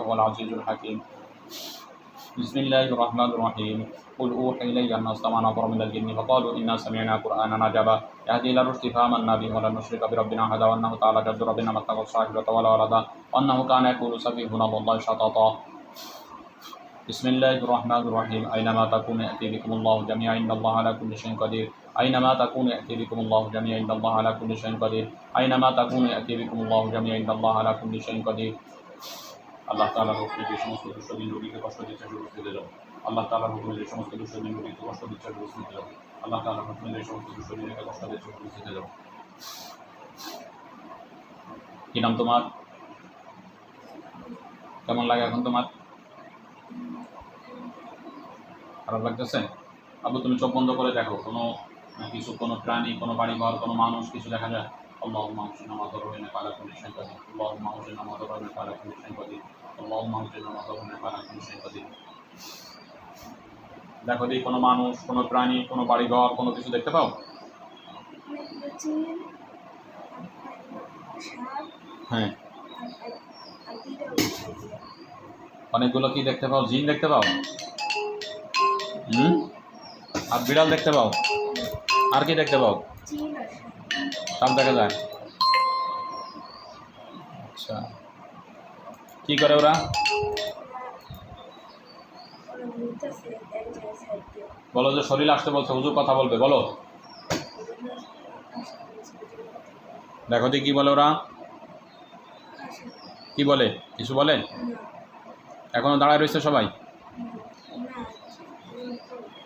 هو العزيز الحكيم. بسم الله الرحمن الرحيم. قل أوحي إلي أن استمع نفر من الجن فقالوا إنا سمعنا قرآنا عجبا. يهدي إلى الرشد فآمنا به ولن نشرك بربنا أحدا وأنه تعالى جد ربنا ما اتخذ صاحبة ولا ولدا وأنه كان يقول سفيهنا والله شططا. بسم الله الرحمن الرحيم. أينما تكون يأتي بكم الله جميعا إن الله على كل شيء قدير. আইনামা তাকুন ইয়াতি বিকুমুল্লাহু জামিয়া ইন্নাল্লাহু আলা কুল্লি শাইইন কাদির আইনামা তাকুন ইয়াতি বিকুমুল্লাহু জামিয়া ইন্নাল্লাহু আলা কুল্লি শাইইন কাদির আল্লাহ তালা হুকুমে যে সমস্ত দুশ্চিন রোগীকে কষ্ট দিচ্ছে সুস্থ দিল আল্লাহ তালা হুকুমে যে সমস্ত দুশ্চিন রোগীকে কষ্ট দিচ্ছে সুস্থ দিল আল্লাহ তাআলা হুকুমে যে সমস্ত দুশ্চিন রোগীকে কষ্ট দিচ্ছে সুস্থ দিল কি নাম তোমার? কেমন লাগে এখন তোমার? খারাপ লাগতেছে? আবু তুমি চোখ বন্ধ করে দেখো। কোনো কিছু, কোনো প্রাণী, কোনো বাড়ি ঘর, কোনো মানুষ, কিছু দেখা যায়? আল্লাহ মানুষের নামাজ না পালা কোনো সম্পাদি আল্লাহ মানুষের নামাজ রহিনে পালা কোনো সম্পাদি আল্লাহ মানুষের নামাজ রহিনে পালা কোনো সম্পাদি দেখো দিই কোনো মানুষ, কোনো প্রাণী, কোনো বাড়িঘর কোনো কিছু দেখতে পাও? হ্যাঁ। অনেকগুলো কি দেখতে পাও? জিন দেখতে পাও? হুম? আর বিড়াল দেখতে পাও? আর কি দেখতে পাও? সব দেখা যায়। আচ্ছা। কি করে ওরা? বলো যে শরীর আসতে বলছে, হুজুর কথা বলবে, বলো। দেখো দি কি বলে ওরা। কি বলে? কিছু বলে? এখনও দাঁড়ায় রয়েছে সবাই?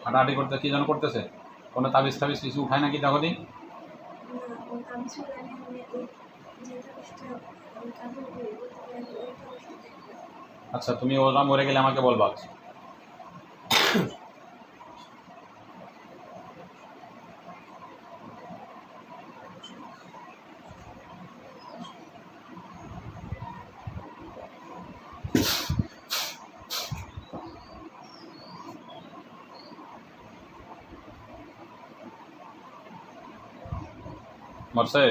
হাঁটাহাঁটি করতে, কি যেন করতেছে? কোনো তাবিজ তাবিজ কিছু উঠায় নাকি দেখো দিন আচ্ছা তুমি ওরা মরে গেলে আমাকে বলবা। মরছে?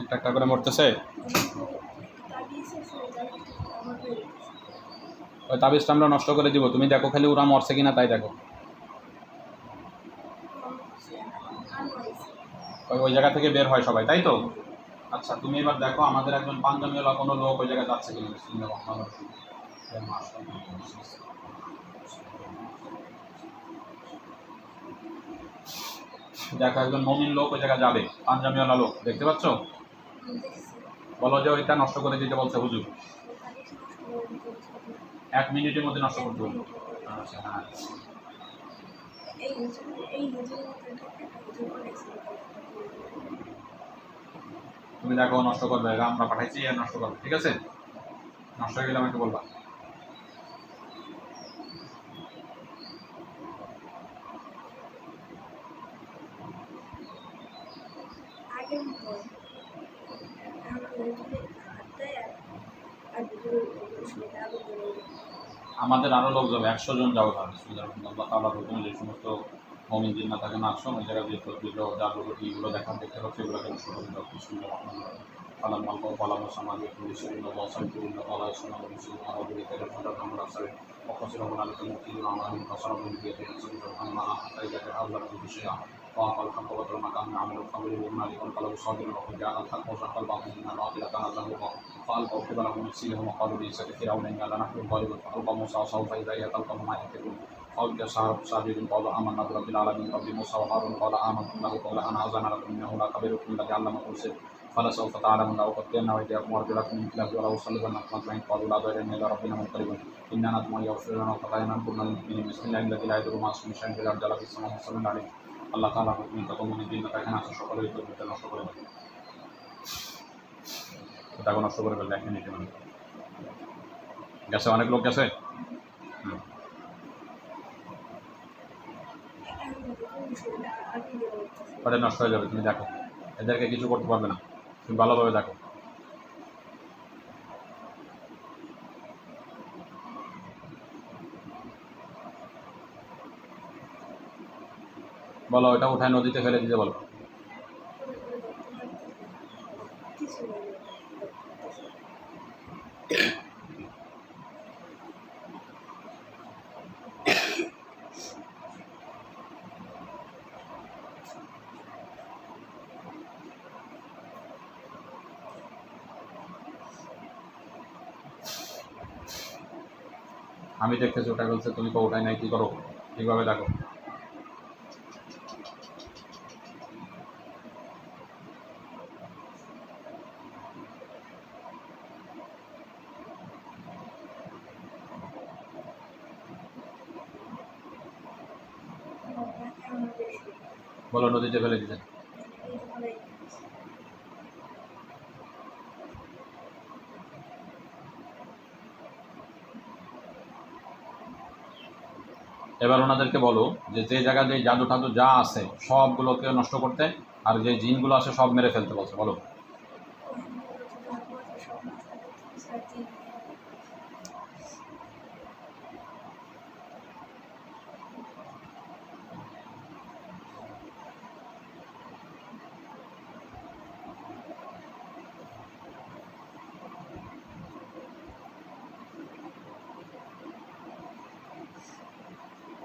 একটা একটা করে মরতেছে? ওই তাবিজটা আমরা নষ্ট করে দিব। তুমি দেখো খালি ওরা মরছে কিনা, তাই দেখো। ওই ওই জায়গা থেকে বের হয় সবাই, তাই তো? আচ্ছা তুমি এবার দেখো আমাদের একজন পাঞ্জাবিওয়ালা কোনো লোক ওই জায়গায় যাচ্ছে কিনা? একজন মমিন লোক ওই জায়গায় যাবে, পাঞ্জাবিওয়ালা লোক, দেখতে পাচ্ছ? বলো যে ওইটা নষ্ট করে দিতে বলছে হুজুর। এক মিনিটের মধ্যে নষ্ট করতে হবে আচ্ছা হ্যাঁ। তুমি দেখো নষ্ট করবে, আমরা পাঠাইছি, আর নষ্ট করবে, ঠিক আছে? নষ্ট হয়ে গেলে আমাকে বলবা। আমাদের আরও লোক যাবে একশো জন যাওয়া হবে যে সমস্ত মমিন জিন্না থাকে না ওই জায়গায় যে তদ্বিগুলো দেখতে হবে, সেগুলো কিন্তু সুবিধা সুবিধা পালাম পালাম সামাজিক পরিচালনা আমরা وأعطى الحق ما كان يعمل قبله هنالك انقلبوا صابرا وقد جاء الحق وزهق الباطل إن الباطل كان زهوقا فألقوا قبلهم يكسيهم وقالوا بئس فرعون إنا لنحن الظالمون. فألقى موسى عصاه فإذا هي تلقف ما يأفكون فألقي السحرة ساجدين قالوا آمنا برب العالمين. رب موسى وهارون قال آمنت له قال أنا أذن لكم إنه لا كبيركم الذي علمكم السر فلسوف تعلمون. لو قتلنا وإيديكم وأرجلكم من خلاف ولو صلبنكم أجمعين قالوا لا ضير إلا ربنا منقلبون إنا نطمع يغفر لنا خطايانا كنا المؤمنين بسم الله الذي لا يضر مع اسمه شيء في الأرض ولا في السماء وصلى عليه আল্লাহ তালা হুকুমি তখন দিন এখানে আছে সকলের তদবিরটা নষ্ট করে দেবে। ওটাকে নষ্ট করে এক মিনিটে মানে গেছে? অনেক লোক গেছে। ওটা নষ্ট হয়ে যাবে তুমি দেখো। এদেরকে কিছু করতে পারবে না। তুমি ভালোভাবে দেখো। বলো, ওটা উঠায় নদীতে ফেলে দিতে বলো। আমি দেখতেছি ওটা বলছে তুমি তো ওঠাই নাই, কি করো? ঠিকভাবে দেখো। বলো, নদীতে ফেলে দিতে। এবার ওনাদেরকে বলো যে যে জায়গায় যে জাদু টাদু যা আছে, সবগুলোকে নষ্ট করতে আর যে জিনগুলো আছে, সব মেরে ফেলতে বলছে। বলো।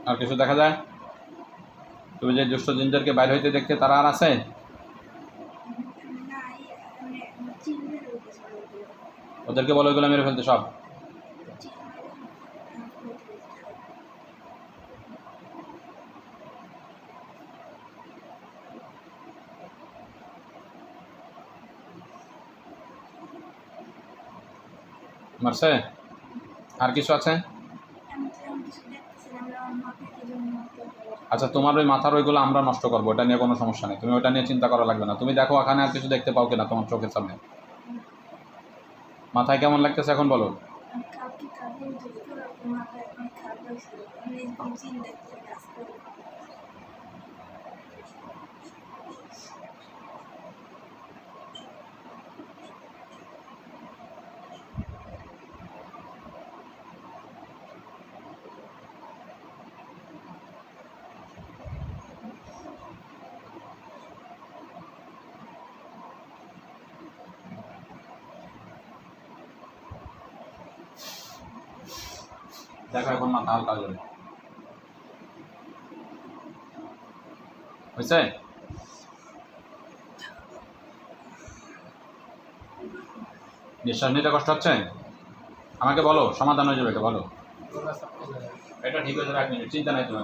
আর কিছু দেখা যায়? তুমি যে দুষ্ট জিনদেরকে বাইরে হইতে দেখতে তারা আর আছে? নাই মানে চিনবে রয়েছে ওদেরকে বলো এগুলো মেরে ফেলতে সব। মারছে? আর কিছু আছে? আচ্ছা তোমার ওই মাথার ওইগুলো আমরা নষ্ট করব, এটা নিয়ে কোনো সমস্যা নেই। তুমি ওটা নিয়ে চিন্তা করা লাগবে না। তুমি দেখো ওখানে আর কিছু দেখতে পাও কিনা তোমার চোখের সামনে। মাথায় কেমন লাগতেছে এখন বলো কাউকে কাঁদে যদি মাথায় অনেক খারাপ হয়েছিল আমি চিন্তা করে কাজ করি দেখো এখন মাথা হালকা যাবে হয়েছে? নিঃশ্বাস নিতে কষ্ট হচ্ছে? আমাকে বলো, সমাধান হয়ে যাবে বলো। এটা ঠিক হয়ে যাবে এক মিনিট চিন্তা নাই তোমার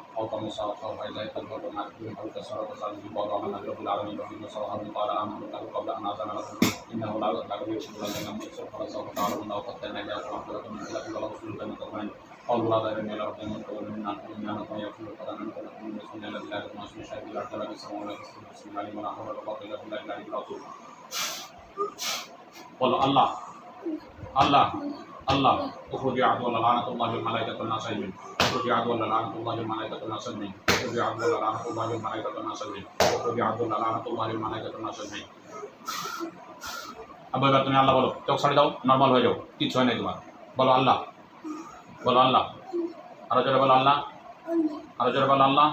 أو كما سبق وهي لا يقدر ما يكون حول كسر وكسر في بعض من أجل العالمين رحمه سبحانه وتعالى أمر له قبل أن أذن لكم إنه لا يقدر يشهد لنا من يسر فلسوف تعلمون أو قد تنجى فرحمة لكم من خلق الله رسول بين الطرفين قالوا لا ذلك إلى ربنا من قبل من أنكم من أنكم يغفر فقد أنكم لكم من رسول الله لا يكون اسم شهد لا تلا بسم الله بسم الله لمن أحمد الباطل لا إله إلا الله قل الله الله আল্লাহ اخرج عدو الله لعنة الله والملائكة والناس أجمعين اخرج عدو الله لعنة الله والملائكة والناس أجمعين اخرج عدو الله لعنة الله والملائكة والناس أجمعين اخرج عدو الله لعنة الله والملائكة والناس أجمعين আবার এবার তুমি আল্লাহ বলো চোখ ছাড়ে দাও নর্মাল হয়ে যাও কিচ্ছু হয় নাই তোমার বলো আল্লাহ বলো আল্লাহ আরো জোরে বলো আল্লাহ আরো জোরে বলো আল্লাহ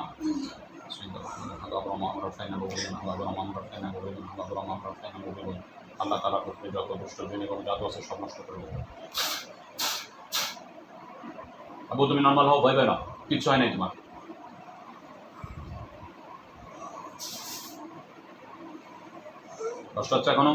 আল্লাহ তালা পৃথিবীর যত দুষ্ট জিন এবং জাদু আছে সব নষ্ট করে দেবে আবু, তুমি নর্মাল হও, ভয় পাই না কিচ্ছু হয় নাই তোমার কষ্ট হচ্ছে এখনও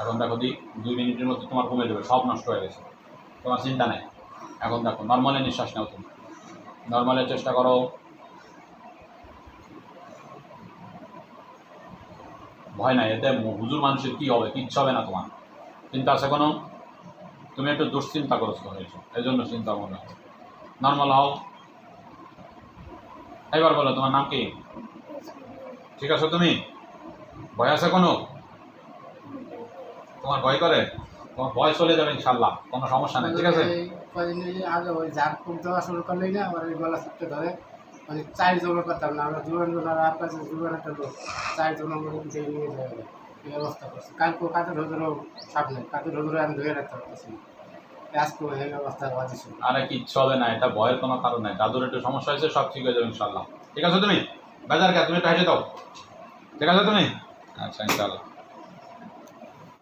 এখন দেখো দি দুই মিনিটের মধ্যে তোমার কমে যাবে, সব নষ্ট হয়ে গেছে। তোমার চিন্তা নেই। এখন দেখো নর্মালে নিঃশ্বাস নাও তুমি। নর্মালের চেষ্টা করো। ভয় নাই, এতে হুজুর মানুষের কী হবে, কিচ্ছু হবে না তোমার। চিন্তা আছে কোনো? তুমি একটু দুশ্চিন্তাগ্রস্ত হয়েছো এই জন্য চিন্তা মনে হয় নর্মাল হও। এবার বলো, তোমার নাম কি? ঠিক আছে তুমি? ভয় আছে কোনো? তোমার ভয় করে? তোমার ভয় চলে যাবে ইনশাল্লাহ কোনো সমস্যা নেই ঠিক আছে? আগে ওই দেওয়া শুরু না আমার ওই গলা ছুটতে ধরে। মানে চার জমা করতাম না আমরা আপনার কাছে জুয়ান একটা লোক চার জনের মধ্যে নিয়ে যাবে। এই অবস্থা করছে। কালকে কাদের হজুরও সামনে কাদের হজুরও আমি ধরে রাখতে পারতেছি না। আজকে এই অবস্থা বাজেছে আরে কিচ্ছু হবে না এটা ভয়ের কোনো কারণ নাই। দাদুর একটু সমস্যা হয়েছে সব ঠিক হয়ে যাবে ইনশাল্লাহ ঠিক আছে তুমি? বাজার কে তুমি একটু হেঁটে দাও। ঠিক আছে তুমি? আচ্ছা ইনশাল্লাহ